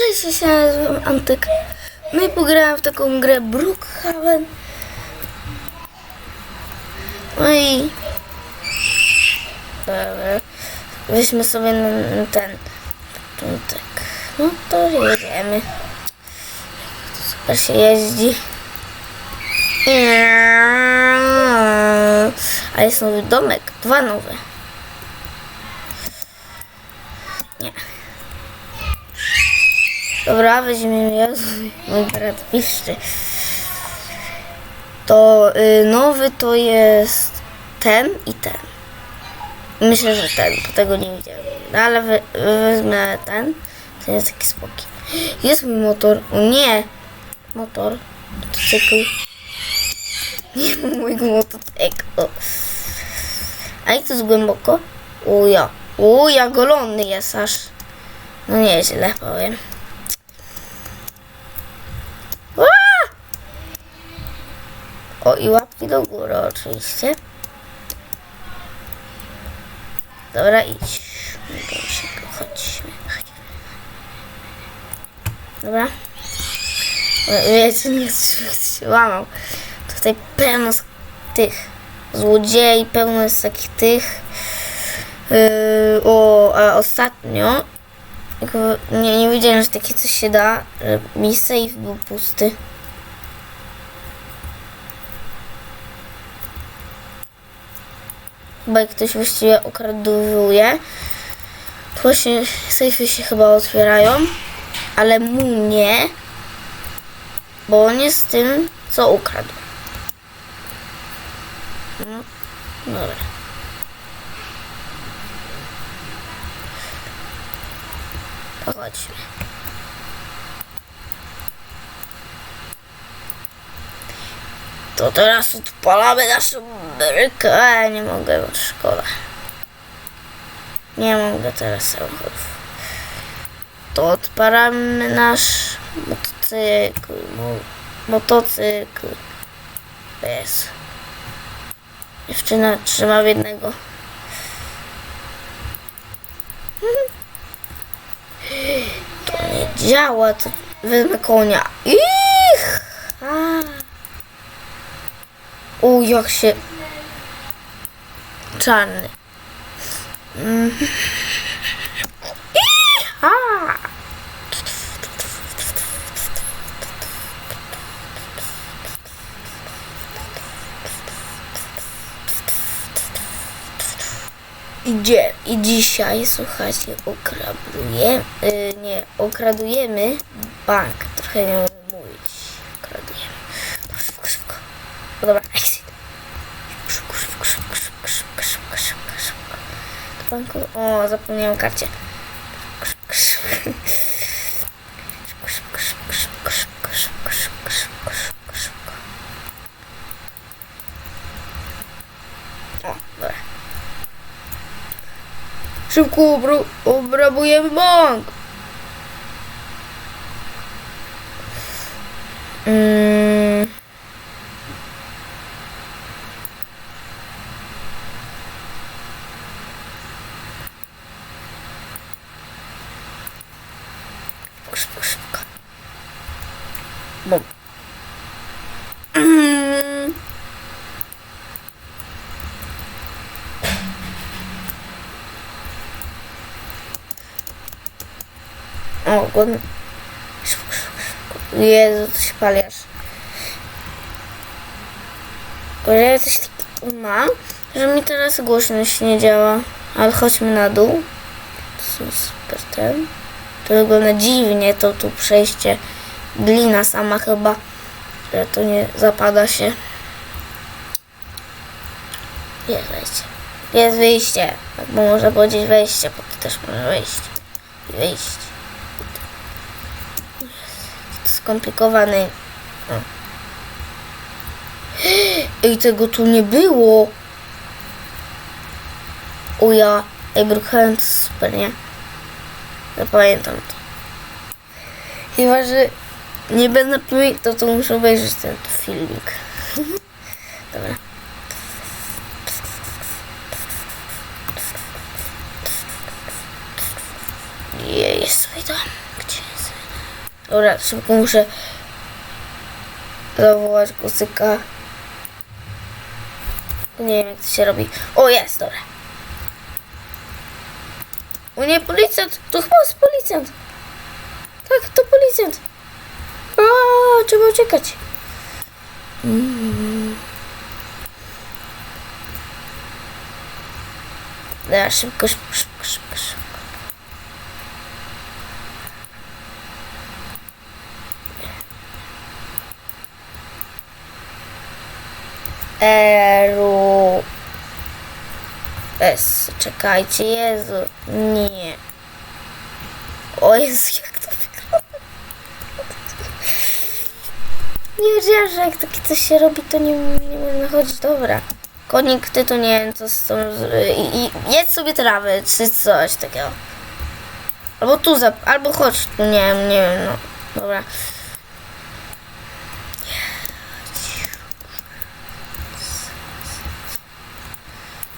Cześć, ja się nazywam Antyk. No i pograłem w taką grę Brookhaven. No i... Dobra. Weźmy sobie ten początek. No to jedziemy. Super się jeździ. A jest nowy domek. Dwa nowe. Dobra, weźmiemy Jezu, mój brat piszczy. To y, nowy to jest ten i ten. Myślę, że ten, bo tego nie widziałem. No, ale we, wezmę ten. Ten jest taki spokój. Jest mój motor. O nie! Motor. Motocykl. Nie ma mojego motocyklu. A jak to jest głęboko? Uja. Uja, golony jest aż. No nieźle powiem. Ła! O i łapki do góry oczywiście. Dobra, idź. Gąsiek, chodźmy. Dobra. Wiecie, nie łamał. Tutaj pełno z tych złodziei, pełno jest takich tych. Yy, o, a ostatnio nie, nie wiedziałem, że takie coś się da. że Mi safe był pusty. Chyba ktoś właściwie okraduje. Właśnie safy się chyba otwierają. Ale mu nie. Bo on jest tym, co ukradł. No, dobra. To To teraz odpalamy naszą brykę. E, Nie mogę, bo szkoda. Nie mogę teraz samochodów. To odpalamy nasz motocykl. Mo motocykl. Jest. Dziewczyna trzyma w jednego. To nie działa, to wezmę konia. Ich! A. Się... Czarny. Mm. Idzie, i dzisiaj, słuchajcie, okradujemy, y, nie, okradujemy bank. Trochę nie banku. O, zapomniałem o karcie. Szybko obr obrabujemy bank! Bum. Mm. O, głodny. Jezu, to się paliasz. Tylko, że ja coś takiego mam, że mi teraz głośność nie działa. Ale chodźmy na dół. To są super ten. To wygląda dziwnie, to tu przejście. Glina sama chyba, że to nie zapada się. Jest wejście. Jest wyjście. Tak, bo można powiedzieć wejście, bo to też może wejść. Wyjść. skomplikowany. O. Ej, tego tu nie było. O ja. Ej, Brookhaven super, nie? Zapamiętam to. Chyba, że nie będę pamiętał, to muszę obejrzeć ten filmik. Dobra. Je, jest swój. Gdzie jest? Dobra, szybko muszę zawołać kucyka. Nie wiem, jak to się robi. O, jest, dobra. O nie, policjant! To chyba jest policjant. Tak, to policjant. A, trzeba uciekać. Mm. Szybko, szybko, szybko, szybko, szybko. Eru. S, czekajcie, Jezu. Nie. O Jezu, jak to wygląda. Nie wiedziałam, że jak takie coś się robi, to nie, nie można chodzić. Dobra. Konik, ty to nie wiem, co z tą... I, i jedz sobie trawę, czy coś takiego. Albo tu, za, albo chodź tu, nie wiem, nie wiem, no. Dobra.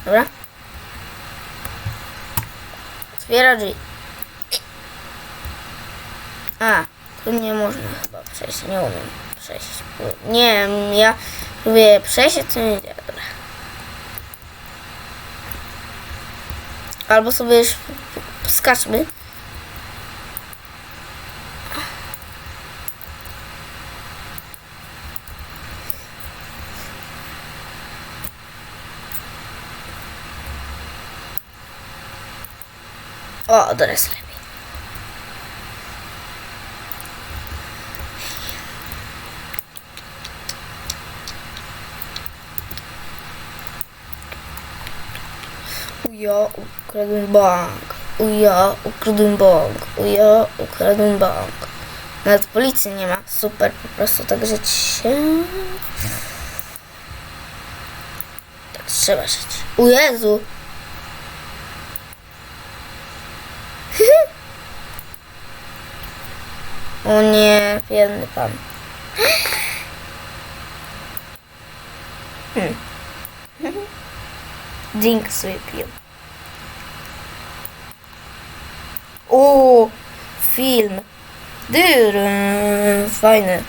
Dobra. Otwiera drzwi. A, tu nie można chyba przejść, nie umiem przejść. Nie wiem, ja próbuję przejść, nie. Dobra. Albo sobie już skaczmy. O, teraz lepiej. Uja, ukradłem bank. Uja, ukradłem bank. Uja, ukradłem bank. Nawet policji nie ma. Super, po prostu tak żyć się. Tak trzeba żyć. U Jezu! O nie, biedny pan. Hmm. Drink sobie piję. O, film. Dyr, fajny.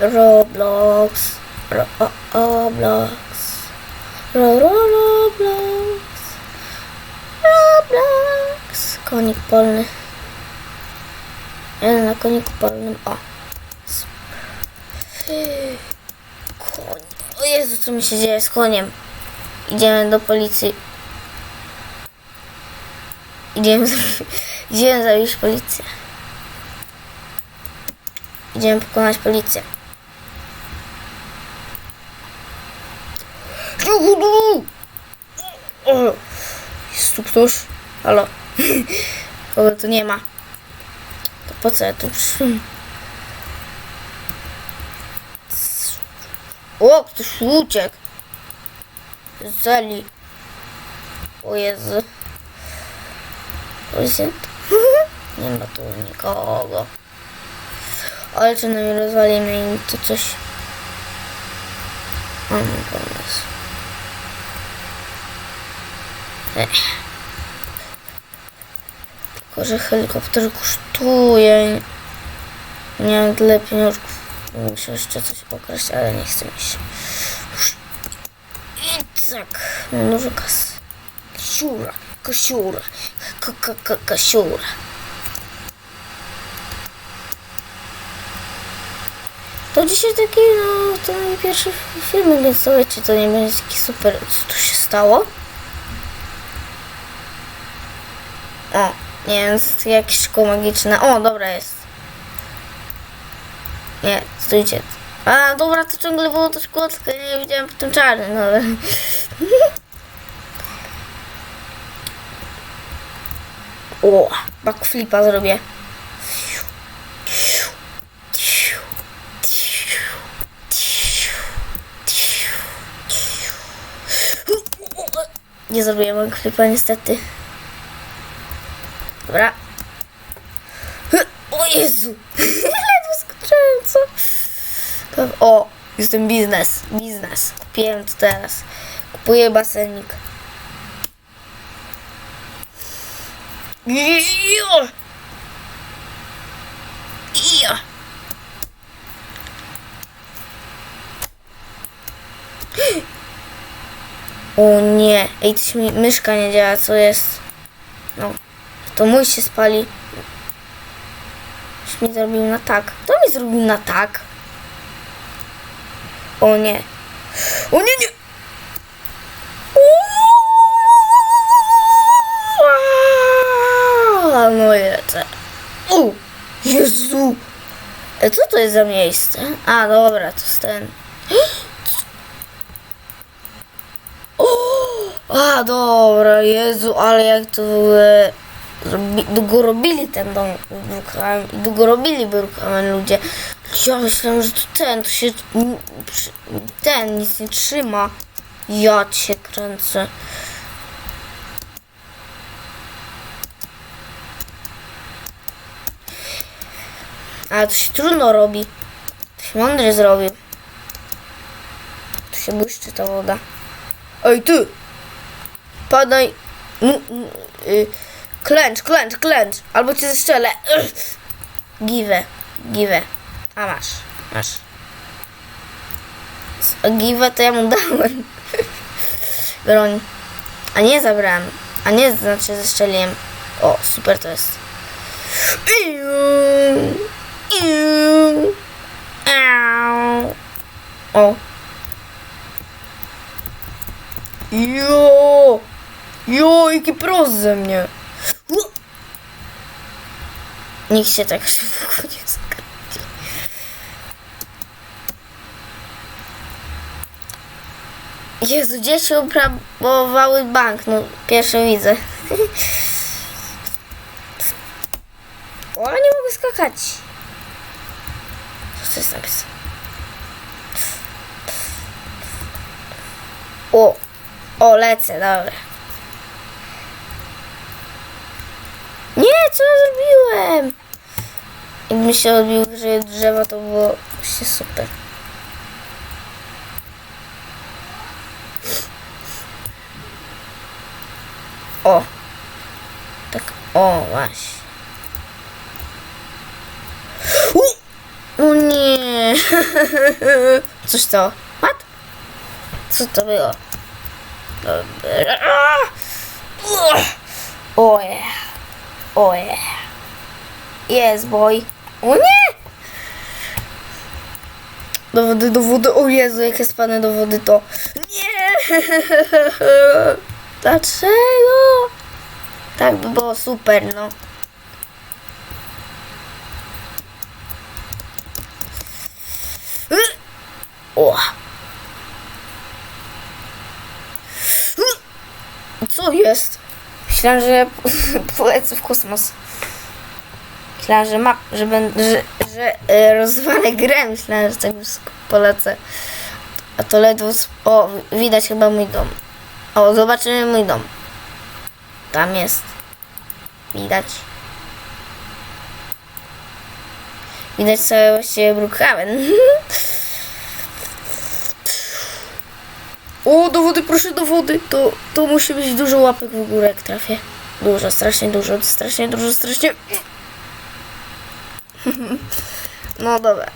Roblox. Ro Roblox. Ro Ro Roblox. Roblox. Konik polny. Jeden na koniku polnym. O. Koń. O Jezu, co mi się dzieje z koniem? Idziemy do policji. Idziemy, idziemy zabić policję. Idziemy pokonać policję. O, Ktoś? Halo? Kogo tu nie ma? To po co ja tu? O, ktoś uciekł. Z celi. O Jezu. Nie ma tu nikogo. Ale czy nam rozwalimy im to coś? Mam pomysł. Ech. Tylko, że helikopter kosztuje. Nie mam tyle pieniążków. Muszę jeszcze coś pokraść, ale nie chcę mi się. I tak, dużo kasy. Kasiura, kasiura, ka, ka, ka, kasiura. To dzisiaj taki, no, to mój pierwszy film, więc słuchajcie, to nie będzie taki super, co tu się stało. O, nie jest jakieś szkło magiczne. O, dobra jest. Nie, stójcie. A, dobra, to ciągle było to ja nie widziałem potem czarny, no ale... O, backflipa zrobię. Nie zrobiłem backflipa niestety. Dobra. O Jezu! Ledwo skoczyłem, co? O, jestem biznes, biznes. Kupiłem to teraz. Kupuję basenik. O nie, ej, mi myszka nie działa, co jest? No, to mój się spali. Już mi zrobił na tak. To mi zrobił na tak. O nie. O nie, nie. No i lecę. U, Jezu. E, Co to jest za miejsce? A, dobra, to jest ten. A, dobra, Jezu, ale jak to w zrobi, długo robili ten dom Brookhaven i długo robili Brookhaven ludzie. Ja myślałem, że to ten, to się ten nic nie trzyma. Ja cię kręcę. Ale to się trudno robi. To się mądrze zrobi. Tu się błyszczy ta woda. Ej ty! Padaj. M- m- y, klęcz, klęcz, klęcz. Albo cię zestrzelę. Give. Give. A masz. Masz. A give to ja mu dałem. Broń. A nie zabrałem. A nie znaczy zestrzeliłem. O, super to jest. O. Jo! Jo, jaki prost ze mnie! Nikt się tak szybko nie skarci. Jezu, dzieci obrabowały bank. No, pierwsze widzę. O, nie mogę skakać. Co jest napisane? O, o, lecę, dobra. Nie, co ja zrobiłem? Jakby się odbił że drzewo, to było się super. O. Tak, o, właśnie. U! O nie. Cóż to? What? Co to było? O yeah. O yeah. Yes, boy. O nie! Do wody, do wody. O Jezu, jak do wody, to... Nie! Dlaczego? Tak by było super, no. O! Co jest? Myślałem, że polecę w kosmos. Myślałem, że ma, że będę, że, że e, rozwalę grę. Myślałem, że tak wysoko polecę. A to ledwo, o, widać chyba mój dom. O, zobaczymy mój dom. Tam jest. Widać. Widać właściwie Brookhaven. O, do wody, proszę do wody. To, to musi być dużo łapek w górę, jak trafię. Dużo, strasznie dużo, strasznie dużo, strasznie. No dobra.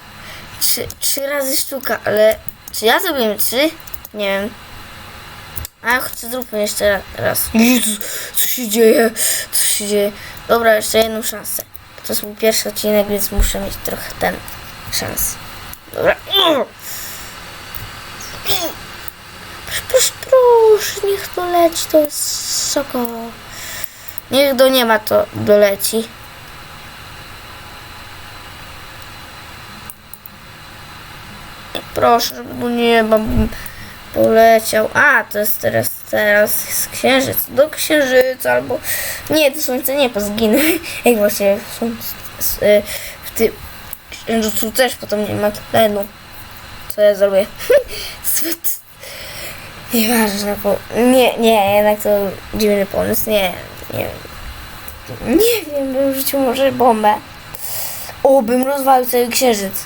Trzy, trzy razy sztuka, ale czy ja zrobiłem trzy? Nie wiem. A choć zróbmy jeszcze ra- raz. Jezu, co się dzieje? Co się dzieje? Dobra, jeszcze jedną szansę. To jest mój pierwszy odcinek, więc muszę mieć trochę ten szans. Dobra. Proszę, proszę, niech to leci, to jest soko. Niech do nieba to doleci. Proszę, żeby do nieba poleciał. A, to jest teraz, teraz jest księżyc. Do księżyca albo... Nie, do słońca nie, bo zginę. Jak właśnie w, słońcu, s- y, w tym księżycu też potem nie ma tlenu. Co ja zrobię? Nieważne, bo... Nie, nie, jednak to dziwny pomysł. Nie, nie Nie wiem, bym rzucił może bombę. O, bym rozwalił cały księżyc.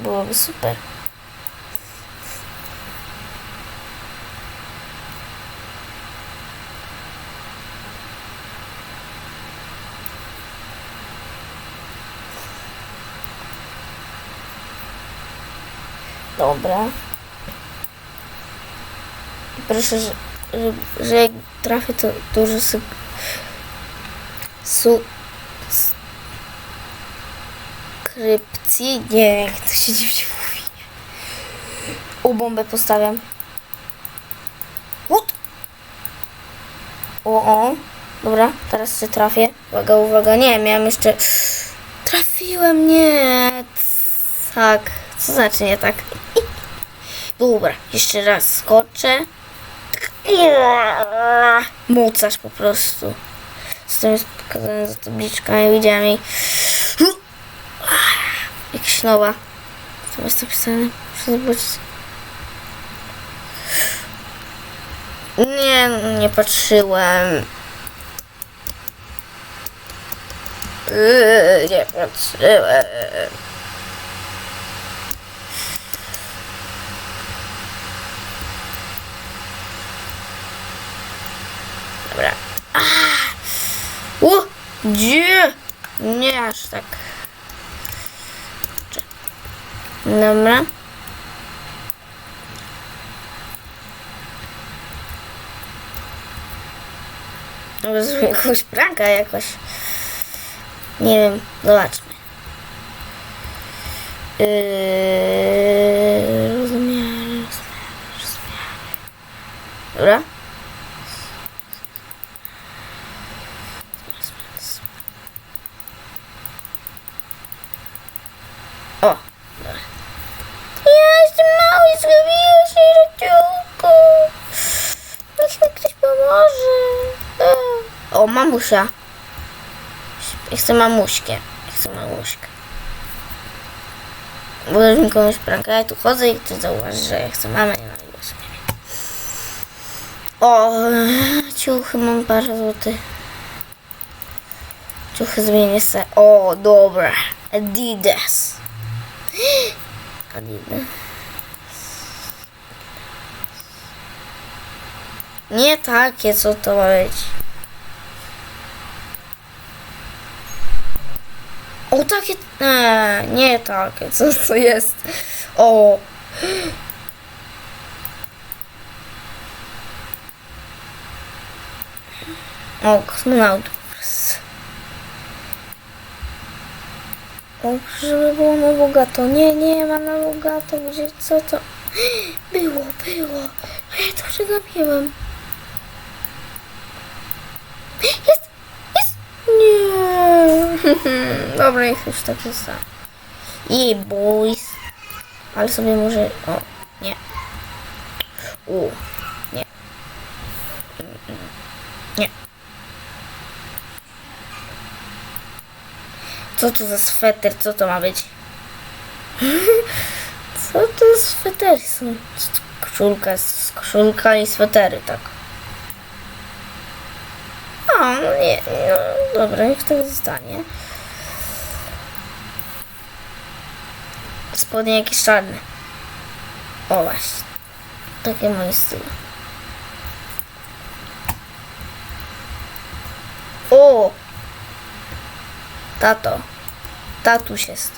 Byłoby super. Dobra. Proszę, że, że, jak trafię, to dużo su... su skrypcji. Nie jak to się dziwnie mówi. U bombę postawiam. What? O, o. Dobra, teraz się trafię. Uwaga, uwaga. Nie, miałem jeszcze... Trafiłem, nie. Tak. Co znaczy nie tak? Dobra, jeszcze raz skoczę. Mocarz po prostu. Z tym jest pokazane za tabliczką. Ja widziałem jej. Jakaś nowa. Co jest napisane? Muszę zobaczyć. Nie, nie patrzyłem. Yy, nie patrzyłem. Dobra. Ah! O! Gdzie? Nie aż tak. Dobra. Zrobię jakąś pranka jakoś. Nie wiem, zobaczmy. Yy, rozumiem, rozumiem, rozumiem. Dobra. O, dobra. Ja jestem mały, zgubiłem się, Radziuku. Niech mi ktoś pomoże. E. O, mamusia. Chcę mamuśkę. Chcę mamuśkę. Bo mi komuś pranka, ja tu chodzę i ktoś zauważy, że ja chcę mamę, nie mam głosu. O, ciuchy mam parę złotych. Ciuchy zmienię se. O, dobra. Adidas. Adidas. Nie takie, co to ma być. O, takie... Nie, nie takie, co to jest? O. O, kosmonautów. O, żeby było na bogato. Nie, nie ma na bogato. Gdzie, co to? Było, było. Ja to przegapiłem. Jest. Nie. Dobra, niech już tak zostało. I boys. Ale sobie może... O, nie. U, nie. Nie. Co to za sweter? Co to ma być? Co to za swetery są? Koszulka, koszulka i swetery, tak. A, no nie, no, dobra, niech tak zostanie. Spodnie jakieś czarne. O właśnie. Takie moje styl. O! Tato. Tatuś jest.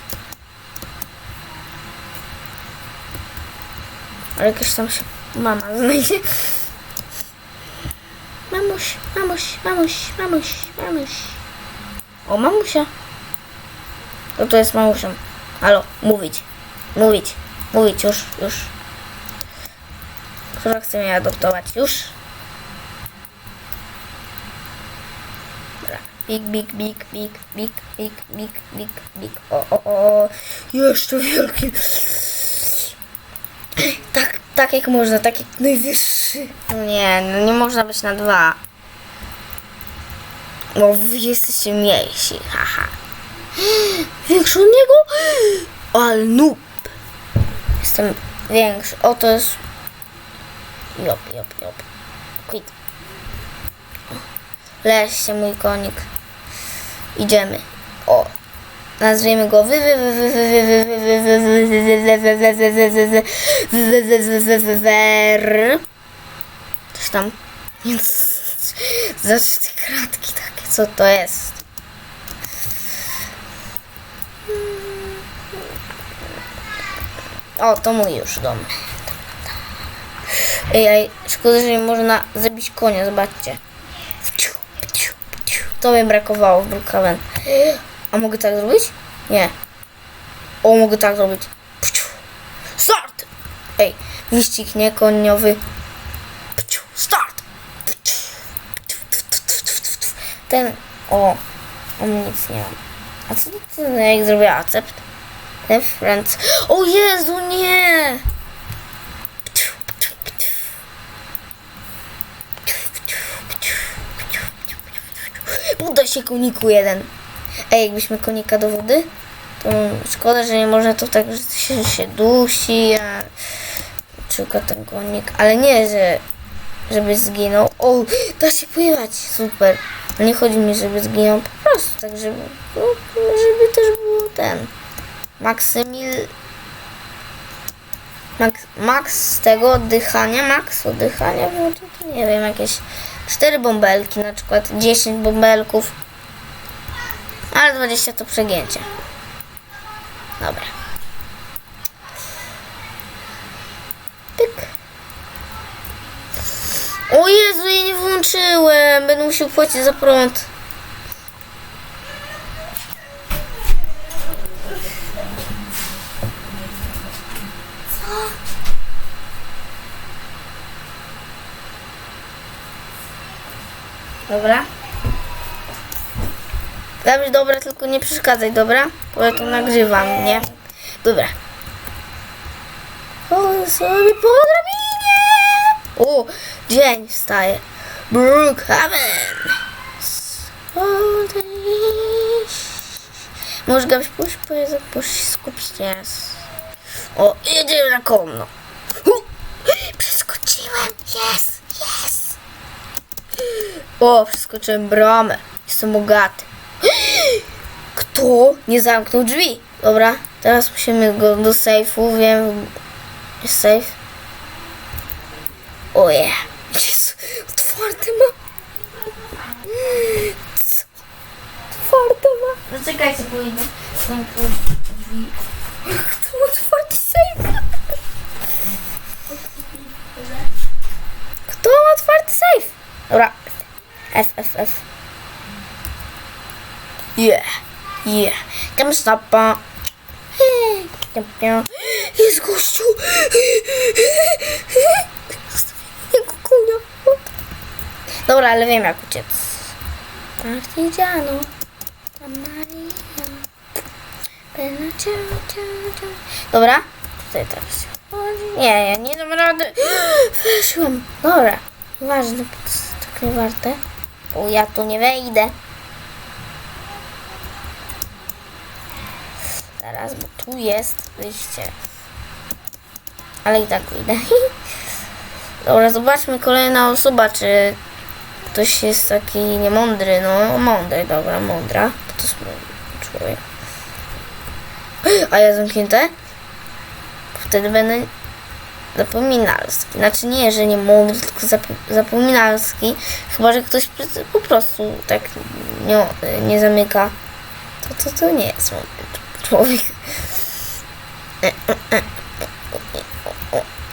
Ale jakaś tam się mama znajdzie. Mamuś, mamuś, mamuś, mamuś, mamuś. O, mamusia. To to jest mamusią. Halo, mówić, mówić, mówić, już, już. Która chce mnie adoptować, już. Big, big, big, big, big, big, big, big, big. O, o, o. Jeszcze wielki. Tak jak można, tak jak najwyższy. No nie, no nie można być na dwa. Bo wy jesteście mniejsi, haha. Większy od niego? Ale noob. Jestem większy. O, to jest... Jop, jop, jop. Quit. Leś się mój konik. Idziemy. O nazwijmy go wer. Coś tam. Więc zawsze te kratki takie, co to jest? O, to mój już dom. Ej, ej, szkoda, że nie można zabić konia, zobaczcie. To mi brakowało w Brookhaven. A mogę tak zrobić? Nie. O, mogę tak zrobić. Start! Ej, wyścig nie koniowy. Start! Ten, o, on nic nie ma. A co to jak zrobię accept? Friends. O Jezu, nie! Uda się koniku jeden. Ej, jakbyśmy konika do wody, to szkoda, że nie można to tak, że się, się dusi, a przykład ten konik, ale nie, że żeby zginął. O, da się pływać, super. Nie chodzi mi, żeby zginął, po prostu tak, żeby, no, żeby też było ten. Maksymil... Max, max tego oddychania, max oddychania, no to, to nie wiem, jakieś 4 bąbelki na przykład, 10 bąbelków, ale 20 to przegięcie. Dobra. Pyk. O Jezu, ja nie włączyłem, będę musiał płacić za prąd. Dobra. Dobrze, dobra, tylko nie przeszkadzaj, dobra? Bo ja to nagrywam, nie? Dobra. O, sobie po drabinie! O, dzień wstaje. Brookhaven. Może gaś pójść, powiedz, pójść skupić teraz. O, jedziemy na konno. Przeskoczyłem, jest, jest. O, przeskoczyłem bramę. Jestem bogaty. Kto nie zamknął drzwi? Dobra, teraz musimy go do sejfu, wiem. Jest safe. O je. Jezu, otwarte ma. Co? Otwarte ma. Zaczekajcie, pójdę. Zamknąć drzwi. Kto ma otwarty sejf? Kto ma otwarty sejf? Dobra. F, F, F. Yeah, yeah. Tam stopa. Jest gościu. Jego kunia. Dobra, ale wiem jak uciec. Partigiano. Ta Maria. Bella ciao, ciao, ciao. Dobra, tutaj teraz. Nie, ja nie dam rady. Weszłam. Dobra, ważne, to jest tak niewarte. O, ja tu nie wejdę. Zaraz, bo tu jest wyjście. Ale i tak wyjdę. Dobra, zobaczmy kolejna osoba, czy ktoś jest taki niemądry. No, mądry, dobra, mądra. To jest człowiek. A ja zamknięte? Wtedy będę zapominalski. Znaczy nie, że nie mądry, tylko zapo- zapominalski. Chyba, że ktoś po prostu tak nie, nie zamyka. To, to, to nie jest mądry człowiek.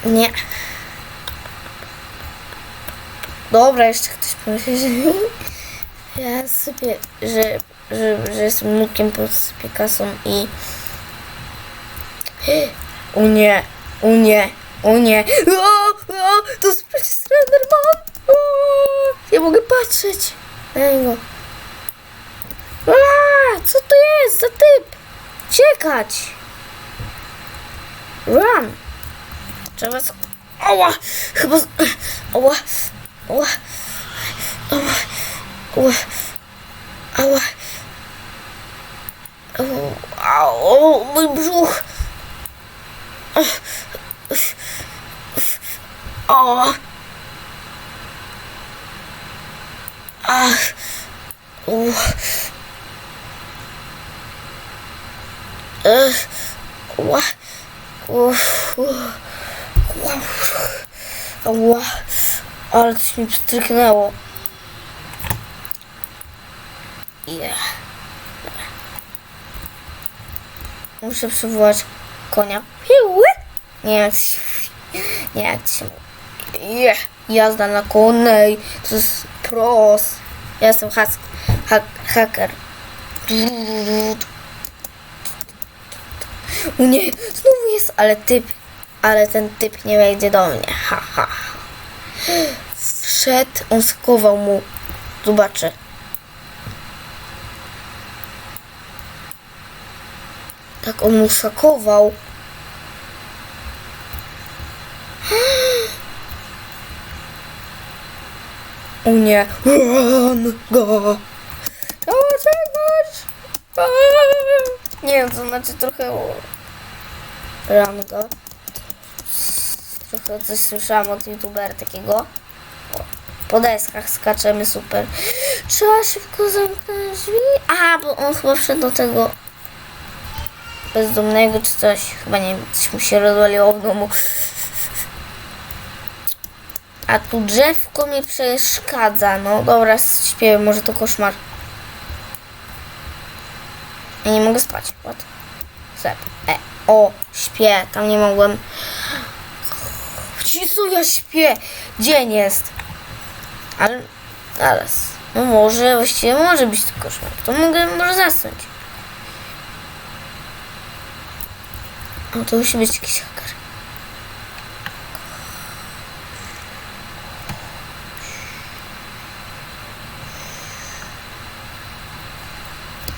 Nie. Dobra, jeszcze ktoś pomyśli, że ja sobie, że, że, że jestem nukiem, posypię kasą i o nie, o nie, o nie. O, o, to jest przecież Slenderman. O, ja mogę patrzeć na niego. A, co to jest za typ? uciekać. Run. Trzeba... Z... Oła! Chyba... Z... Oła! Oła! Oła! Oła! Oła! Oła! Au, mój brzuch! O! Ła, ale coś mi pstryknęło. Yeah. Muszę przywołać konia. Nie jak się, nie jak się. Yeah. Jazda na konnej. To jest pros. Ja jestem has, ha, haker. O nie, znowu jest, ale typ, ale ten typ nie wejdzie do mnie. Ha, ha. Wszedł, on skował mu. Zobaczę. Tak, on mu sakował. O nie. Run, go. Czegoś. Nie wiem, to znaczy trochę... Run, go. Trochę coś słyszałam od youtubera takiego. Po deskach skaczemy super. Trzeba szybko zamknąć drzwi. Aha, bo on chyba wszedł do tego bezdomnego czy coś. Chyba nie wiem, coś mu się rozwaliło w domu. A tu drzewko mi przeszkadza. No dobra, śpię, może to koszmar. Ja nie mogę spać. What? Sep. E, o, śpię. Tam nie mogłem. Cisu, ja śpię. Dzień jest. Ale zaraz. No może, właściwie może być to koszmar. To mogę może zasnąć. No to musi być jakiś haker.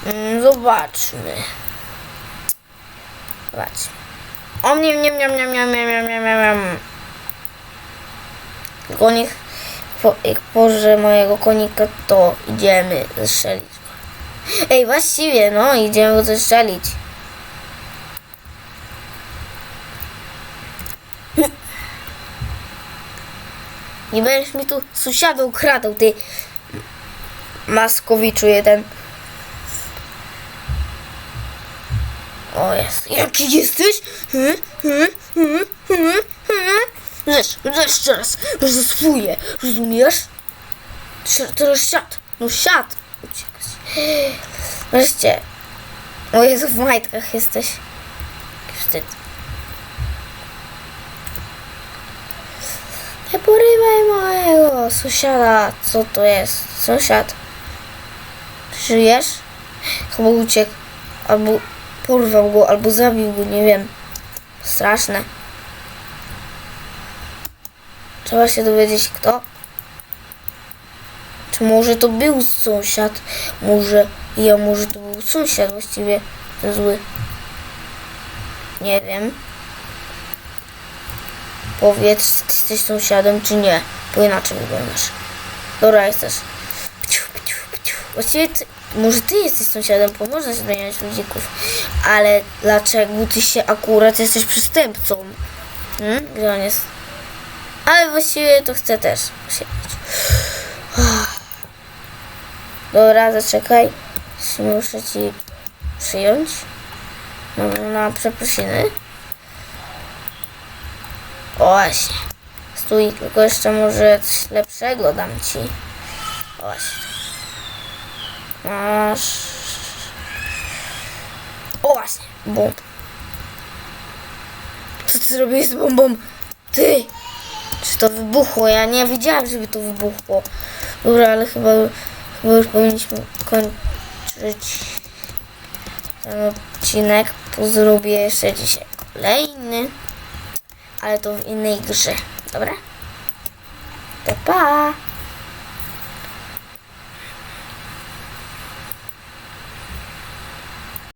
Mm, Zobaczmy. Zobaczmy. O mnie, nie, nie, nie, nie, nie, nie, nie, nie, nie. Tylko niech, po, jak pożrę mojego konika, to idziemy zestrzelić go. Ej, właściwie, no, idziemy go zestrzelić. Nie będziesz mi tu sąsiada ukradał, ty maskowiczu jeden. O jest, jaki jesteś? Hmm? Hmm? Hmm? Hmm? Hmm? Wiesz, jeszcze raz, rozswuję, rozumiesz? Teraz siad, no siad. Uciekać. Wreszcie. O Jezu, w majtkach jesteś. Wstyd. Nie porywaj mojego sąsiada. Co to jest? Sąsiad. Żyjesz? Chyba uciekł. Albo porwał go, albo zabił go, nie wiem. Straszne. Trzeba się dowiedzieć kto. Czy może to był sąsiad? Może ja, może to był sąsiad właściwie ten zły. Nie wiem. Powiedz, czy jesteś sąsiadem, czy nie. Bo inaczej wyglądasz. Dobra, jesteś. Właściwie może ty jesteś sąsiadem, się zmieniać ludzików. Ale dlaczego ty się akurat jesteś przestępcą? Hmm? Gdzie on jest? Ale właściwie to chcę też siedzieć. Dobra, zaczekaj. Muszę ci przyjąć. No, na przeprosiny. O właśnie. Stój, tylko jeszcze może coś lepszego dam ci. O właśnie. O właśnie, bomb. Co ty zrobiłeś z bombą? Ty! Czy to wybuchło? Ja nie wiedziałam, żeby to wybuchło. Dobra, ale chyba, chyba już powinniśmy kończyć ten odcinek. To zrobię jeszcze dzisiaj kolejny, ale to w innej grze. Dobra? To pa!